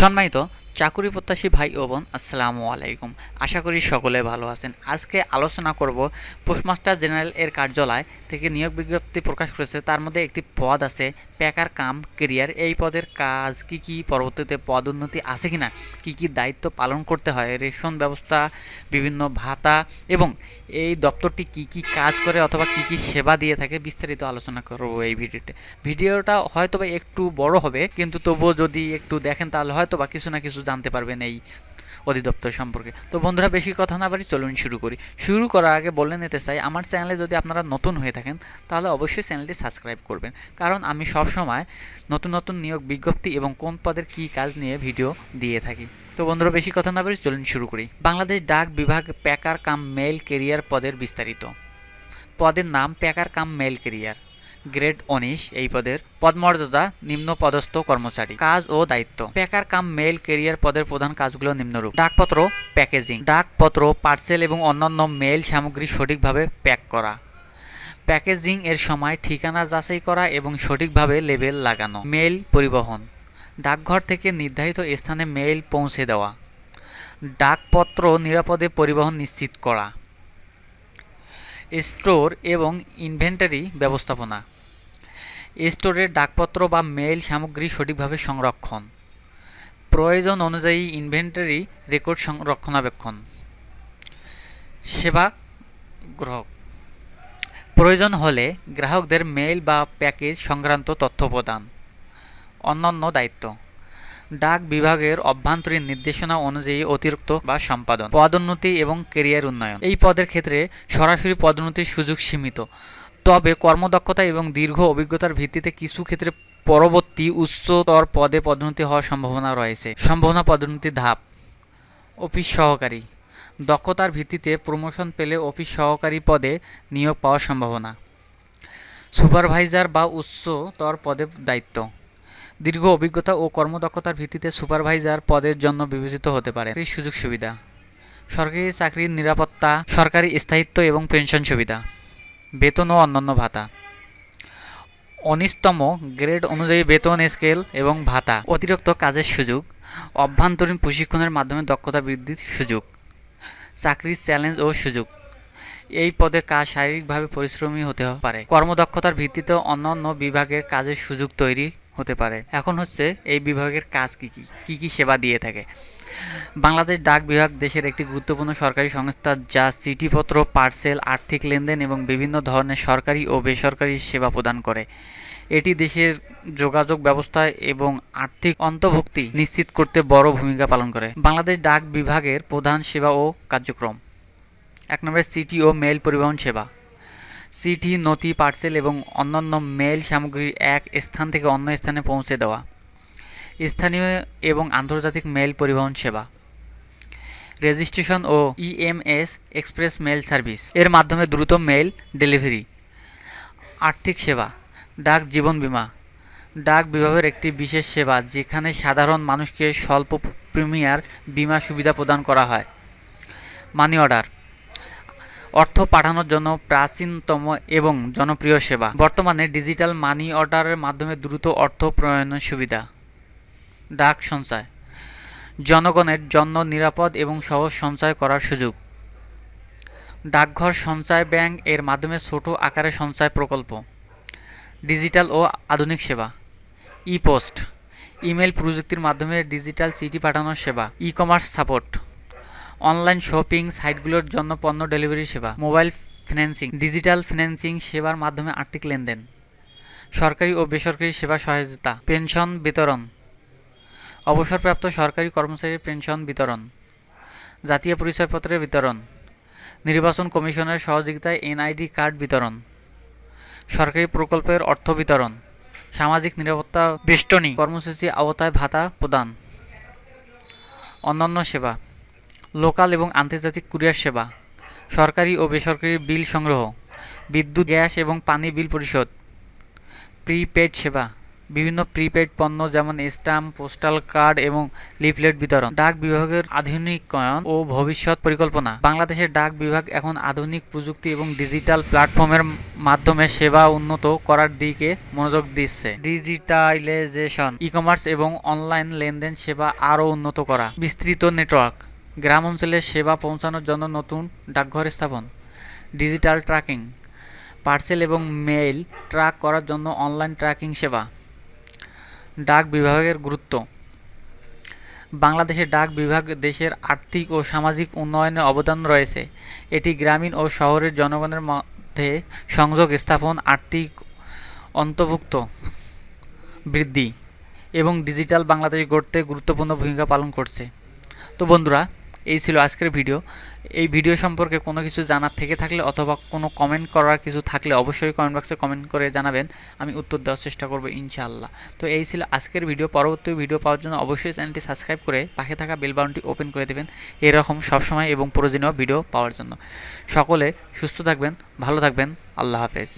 সম্মানিত চাকুরি প্রত্যাশী ভাই ও বোন, আসসালামু আলাইকুম। আশা করি সকলে ভালো আছেন। আজকে আলোচনা করব পোস্টমাস্টার জেনারেল এর কার্যালয় থেকে নিয়োগ বিজ্ঞপ্তি প্রকাশ করেছে। তার মধ্যে একটি পদ আছে, প্যাকার কাম কেরিয়ার। এই পদের কাজ কি কি, পরবর্তীতে পদোন্নতি আছে কিনা, কি কি দায়িত্ব পালন করতে হয়, রেশন ব্যবস্থা, বিভিন্ন ভাতা এবং এই দপ্তরটি কি কি কাজ করে অথবা কি কি সেবা দিয়ে থাকে বিস্তারিত আলোচনা করব এই ভিডিওতে। ভিডিওটা হয়তো বা একটু বড় হবে, কিন্তু তবুও যদি একটু দেখেন তাহলে হয়তো বা কিছু না কিছু জানতে পারবেন এই অধিদপ্তর সম্পর্কে। তো বন্ধুরা, বেশি কথা না বাড়ি চলুন শুরু করি। শুরু করার আগে বলে নিতে চাই, আমার চ্যানেলে যদি আপনারা নতুন হয়ে থাকেন, তাহলে অবশ্যই চ্যানেলটি সাবস্ক্রাইব করবেন। কারণ আমি সব সময় নতুন নতুন নিয়োগ বিজ্ঞপ্তি এবং কোন পদের কী কাজ নিয়ে ভিডিও দিয়ে থাকি। তো বন্ধুরা, বেশি কথা না বাড়ি চলুন শুরু করি। বাংলাদেশ ডাক বিভাগ প্যাকার কাম মেল কেরিয়ার পদের বিস্তারিত। পদের নাম packer cum mail carrier. Grade উনিশ এই পদের পদমর্যাদা নিম্ন পদস্থ কর্মচারী। কাজ ও দায়িত্ব। প্যাকার কাম মেল কেরিয়ার পদের প্রধান কাজগুলো নিম্নরূপ। ডাকপত্র, প্যাকেজিং। ডাকপত্র, পার্সেল এবং অন্যান্য মেল সামগ্রী সঠিকভাবে প্যাক করা। প্যাকেজিং এর সময় ঠিকানা যাচাই করা এবং সঠিকভাবে লেবেল লাগানো। মেল পরিবহন। ডাকঘর থেকে নির্ধারিত স্থানে মেল পৌঁছে দেওয়া। ডাকপত্র নিরাপদে পরিবহন নিশ্চিত করা। স্টোর এবং ইনভেন্টারি ব্যবস্থাপনা। স্টোরের ডাকপত্র বা মেইল সামগ্রী সঠিকভাবে সংরক্ষণ। প্রয়োজন অনুযায়ী ইনভেন্টারি রেকর্ড সংরক্ষণাবেক্ষণ সেবা গ্রাহক। প্রয়োজন হলে গ্রাহকদের মেইল বা প্যাকেজ সংক্রান্ত তথ্য প্রদান। অন্যান্য দায়িত্ব। ডাক বিভাগের অভ্যন্তরীণ নির্দেশনা অনুযায়ী অতিরিক্ত বা সম্পাদন। পদোন্নতি এবং কেরিয়ার উন্নয়ন। এই পদের ক্ষেত্রে সরাসরি পদোন্নতির সুযোগ সীমিত। তবে কর্মদক্ষতা এবং দীর্ঘ অভিজ্ঞতার ভিত্তিতে কিছু ক্ষেত্রে পরবর্তী উচ্চতর পদে পদোন্নতি হওয়ার সম্ভাবনা রয়েছে। সম্ভাবনা পদোন্নতি ধাপ। অফিস সহকারী। দক্ষতার ভিত্তিতে প্রমোশন পেলে অফিস সহকারী পদে নিয়োগ পাওয়ার সম্ভাবনা। সুপারভাইজার বা উচ্চতর পদে দায়িত্ব। দীর্ঘ অভিজ্ঞতা ও কর্মদক্ষতার ভিত্তিতে সুপারভাইজার পদের জন্য বিবেচিত হতে পারে। সুযোগ সুবিধা। সরকারি চাকরির নিরাপত্তা, সরকারি স্থায়িত্ব এবং পেনশন সুবিধা। বেতন ও অন্যান্য ভাতা। উনিশতম গ্রেড অনুযায়ী বেতন, স্কেল এবং ভাতা, অতিরিক্ত কাজের সুযোগ, অভ্যন্তরীণ প্রশিক্ষণের মাধ্যমে দক্ষতা বৃদ্ধির সুযোগ, চাকরির চ্যালেঞ্জ ও সুযোগ। এই পদে কাজ শারীরিকভাবে পরিশ্রমী হতে পারে। কর্মদক্ষতার ভিত্তিতে অন্যান্য বিভাগের কাজের সুযোগ তৈরি হতে পারে। এখন হচ্ছে এই বিভাগের কাজ কি কি? কি কি সেবা দিয়ে থাকে? বাংলাদেশ ডাক বিভাগ দেশের একটি গুরুত্বপূর্ণ সরকারি সংস্থা যা চিঠিপত্র, পার্সেল, আর্থিক লেনদেন এবং বিভিন্ন ধরনের সরকারি ও বেসরকারি সেবা প্রদান করে। এটি দেশের যোগাযোগ ব্যবস্থা এবং আর্থিক অন্তর্ভুক্তি নিশ্চিত করতে বড় ভূমিকা পালন করে। বাংলাদেশ ডাক বিভাগের প্রধান সেবা ও কার্যক্রম। এক নম্বরে সিটি ও মেল পরিবহন সেবা। চিঠি, নথি, পার্সেল এবং অন্যান্য মেল সামগ্রী এক স্থান থেকে অন্য স্থানে পৌঁছে দেওয়া। স্থানীয় এবং আন্তর্জাতিক মেল পরিবহন সেবা। রেজিস্ট্রেশন ও ইএমএস এক্সপ্রেস মেল সার্ভিস। এর মাধ্যমে দ্রুত মেল ডেলিভারি। আর্থিক সেবা। ডাক জীবন বীমা। ডাক বিভাগের একটি বিশেষ সেবা যেখানে সাধারণ মানুষকে স্বল্প প্রিমিয়ার বীমা সুবিধা প্রদান করা হয়। Money order. অর্থ পাঠানোর জন্য প্রাচীনতম এবং জনপ্রিয় সেবা। বর্তমানে ডিজিটাল মানি অর্ডারের মাধ্যমে দ্রুত অর্থ প্রয়োজনের সুবিধা। ডাক সঞ্চয়। জনগণের জন্য নিরাপদ এবং সহজ সঞ্চয় করার সুযোগ। ডাকঘর সঞ্চয় ব্যাংক এর মাধ্যমে ছোট আকারে সঞ্চয় প্রকল্প। ডিজিটাল ও আধুনিক সেবা। ই পোস্ট ইমেল প্রযুক্তির মাধ্যমে ডিজিটাল চিঠি পাঠানোর সেবা। E commerce support, online shopping সাইটগুলোর জন্য পণ্য ডেলিভারি সেবা। মোবাইল ফিন্যান্সিং ডিজিটাল ফিন্যান্সিং সেবার মাধ্যমে আর্থিক লেনদেন। সরকারি ও বেসরকারি সেবা সহায়তা। পেনশন বিতরণ অবসরপ্রাপ্ত সরকারি কর্মচারীর পেনশন বিতরণ, জাতীয় পরিচয়পত্রের বিতরণ, নির্বাচন কমিশনের সহযোগিতায় এনআইডি কার্ড বিতরণ, সরকারি প্রকল্পের অর্থ বিতরণ, সামাজিক নিরাপত্তা বেষ্টনী, কর্মসূচি আওতায় ভাতা প্রদান, অন্যান্য সেবা, লোকাল এবং আন্তর্জাতিক কুরিয়ার সেবা, সরকারি ও বেসরকারি বিল সংগ্রহ, বিদ্যুৎ, গ্যাস এবং পানি বিল পরিশোধ, প্রিপেড সেবা বিভিন্ন প্রিপেড পণ্য যেমন স্ট্যাম্প, পোস্টাল কার্ড এবং লিফলেট বিতরণ, ডাক বিভাগের আধুনিকায়ন ও ভবিষ্যৎ পরিকল্পনা। বাংলাদেশের ডাক বিভাগ এখন আধুনিক প্রযুক্তি এবং ডিজিটাল প্ল্যাটফর্মের মাধ্যমে সেবা উন্নত করার দিকে মনোযোগ দিচ্ছে। ডিজিটালাইজেশন ই কমার্স এবং অনলাইন লেনদেন সেবা আরও উন্নত করা। বিস্তৃত নেটওয়ার্ক, গ্রাম অঞ্চলে সেবা পৌঁছানোর জন্য নতুন ডাকঘর স্থাপন, ডিজিটাল ট্র্যাকিং, পার্সেল এবং মেইল ট্র্যাক করার জন্য অনলাইন ট্র্যাকিং সেবা। ডাক বিভাগের গুরুত্ব। বাংলাদেশের ডাক বিভাগ দেশের আর্থিক ও সামাজিক উন্নয়নে অবদান রয়েছে। এটি গ্রামীণ ও শহরের জনগণের মধ্যে সংযোগ স্থাপন, আর্থিক অন্তর্ভুক্ত বৃদ্ধি এবং ডিজিটাল বাংলাদেশ গড়তে গুরুত্বপূর্ণ ভূমিকা পালন করছে। তো বন্ধুরা এই ছিল আজকের ভিডিও। এই ভিডিও সম্পর্কে কোনো কিছু জানার থেকে থাকলে অথবা কোনো কমেন্ট করার কিছু থাকলে অবশ্যই কমেন্ট বক্সে কমেন্ট করে জানাবেন। আমি উত্তর দেওয়ার চেষ্টা করব ইনশাআল্লাহ। তো এই ছিল আজকের ভিডিও। পরবর্তী ভিডিও পাওয়ার জন্য অবশ্যই চ্যানেলটি সাবস্ক্রাইব করে পাশে থাকা বেল বাটনটি ওপেন করে দেবেন। এরকম সবসময় এবং প্রয়োজনীয় ভিডিও পাওয়ার জন্য। সকলে সুস্থ থাকবেন, ভালো থাকবেন। আল্লাহ হাফেজ।